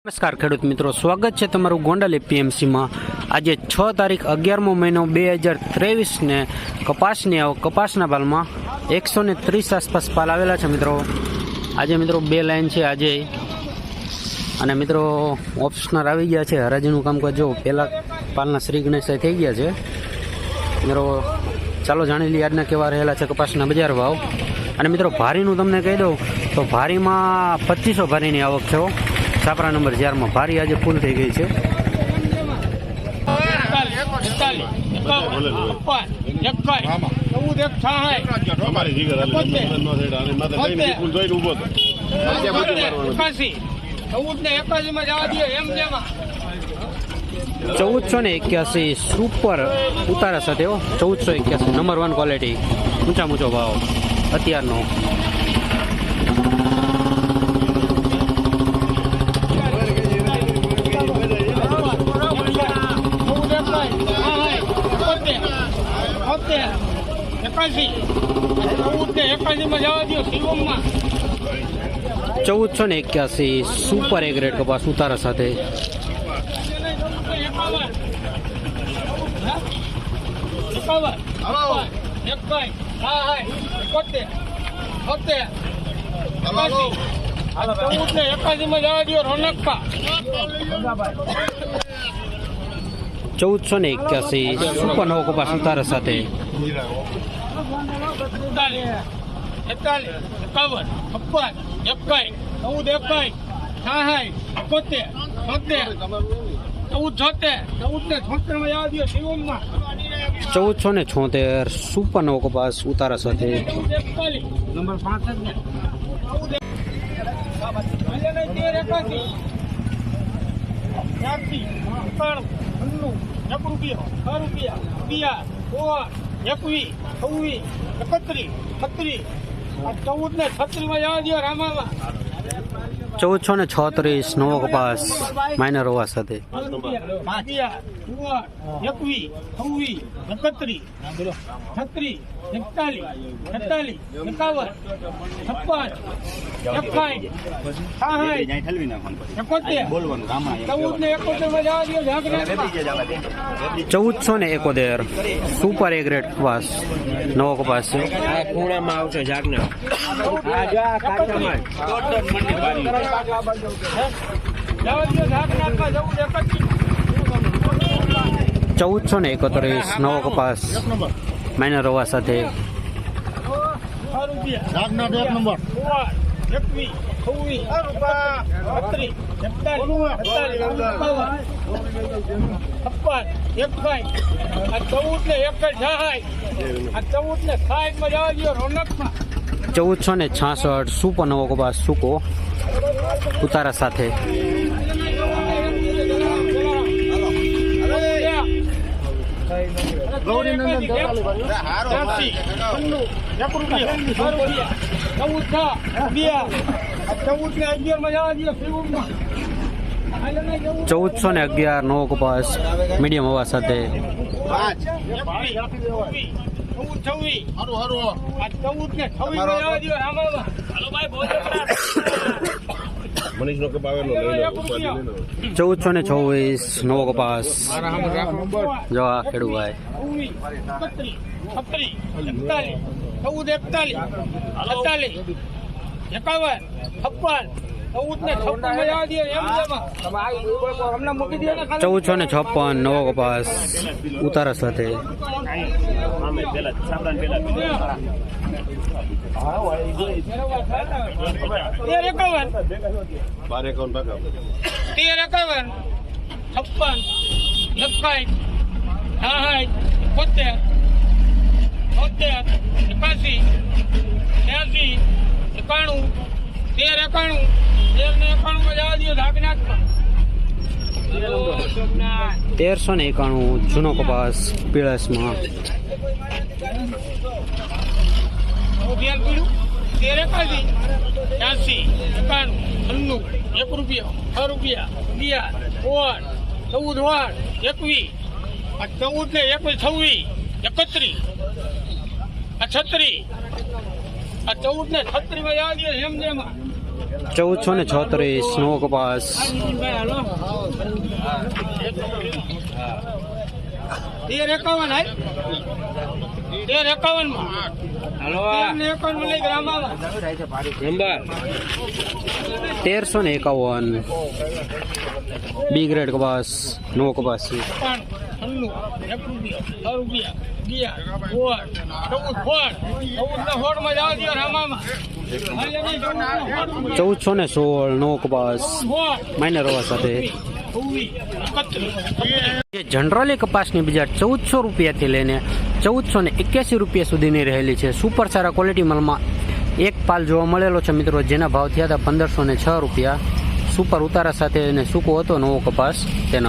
નમસ્કાર, ખેડૂત મિત્રો. સ્વાગત છે તમારું ગોંડલ એપીએમસીમાં. આજે છ તારીખ અગિયારમો મહિનો બે હજાર ત્રેવીસને કપાસની આવક કપાસના પાલમાં એકસો ને ત્રીસ આસપાસ પાલ આવેલા છે મિત્રો. આજે મિત્રો બે લાઈન છે આજે. અને મિત્રો ઓપ્શનર આવી ગયા છે. હરાજીનું કામકાજ જો પહેલાં પાલના શ્રી ગણેશાય થઈ ગયા છે. મિત્રો, ચાલો જાણી લઈએ આજના કેવા રહેલા છે કપાસના બજાર ભાવ. અને મિત્રો, ભારીનું તમને કહી દઉં તો ભારીમાં પચીસો ભારીની આવક છે. છાપરા નંબર ચારમાં ભારી આજે ફૂલ થઈ ગઈ છે. ચૌદસો ને એક્યાસી સુપર ઉતારા સાથે હો. ચૌદસો એક્યાસી નંબર વન ક્વોલિટી ઊંચા ઊંચો ભાવ. અત્યારનો ચૌદસો ને એક્યાસી સુપર એ ગ્રેડ કપાસ ઉતારા સાથે. ચૌદસો ને એક્યાસી સુપર નવો કપાસ ઉતારા સાથે ચૌદ એકાઈ સાહાઈ એકોતેર જવા ચૌદ છોતેર ચૌદ ને એક્યાસી માં હોકોપા સુતારા સાથે. ચૌદસો ને છોતેર સુપર નવો કપાસ ઉતારા સાથે. નંબર પાંચ ને ચૌદ તેર એકાસી ત્યાંસી એકાણું છન્નું એક રૂપિયો, છ રૂપિયા, અગિયાર, સોળ, એકવીસ, છવ્વીસ, એકત્રીસ, છત્રીસ. આ ચૌદ ને છત્રીસમાં જવા દો રામામાં. ચૌદસો ને છત્રીસ નવો કપાસ માઇનર હોવા સાથે. ચૌદસો ને એકોતેર સુપર એ ગ્રેડ કપાસ નવો કપાસ છે ખૂણામાં આવશે જાગના ચૌદ ચૌદસો ને એકત્રીસ નવો કપાસ. માઇનર હોવા સાથે. ચૌદસો ને છાસઠ સુપર નવો કપાસ સૂકો. ઉતારા સાથે. ચૌદસો ને અગિયાર નો કપાસ મીડિયમ હવા સાથે. ચૌદ ને મનીષનો ચૌદસો ને ચોવીસ નવો કપાસ જો આ ખેડૂભાઈ ચૌદ એકતાલીસ અડતાલીસ એકાવન છપ્પન ચૌદસો ને છપ્પન નવો કપાસ ઉતારા સાથે. તેર એકાવન. બાર એકાવન ભાગા. તેર એકાવન છપ્પન એકાઈઠ સાઠ બોતેર બોતેર એકાસી ત્યાસી એકાણું તેર એકાણું તેર ને એકાણું માં જવા દો ઢાકનાથમાં તેરસો ને એકાણું જૂનો કપાસ પીળસમાં તેર એકાસી ત્યાસી એકાણું છન્નું એક રૂપિયો છ રૂપિયા અગિયાર ઓળ ચૌદ ઓળ એકવીસ. આ ચૌદ ને એકવીસ છવ્વીસ એકત્રીસ આ છત્રીસ. આ ચૌદ ને છત્રીસમાં જવા દો એમ જેમાં. ચૌદસો ને છત્રીસ નો કપાસ તેર એકાવન તેર એકાવન તેરસો ને એકાવન. બી ગ્રેડ કપાસ નો કપાસ છે ચૌદ ને ને માં. ચૌદસો ને સોળ નવો કપાસ માઇનર હોવા સાથે. જનરલી કપાસની બજાર ચૌદસો રૂપિયાથી લઈને ચૌદસો ને એક્યાસી રૂપિયા સુધીની રહેલી છે. સુપર સારા ક્વોલિટી માલમાં એક પાલ જોવા મળેલો છે મિત્રો, જેના ભાવ થયા હતા પંદરસો ને છ રૂપિયા. સુપર ઉતારા સાથે અને સૂકો હતો નવો કપાસ. તેના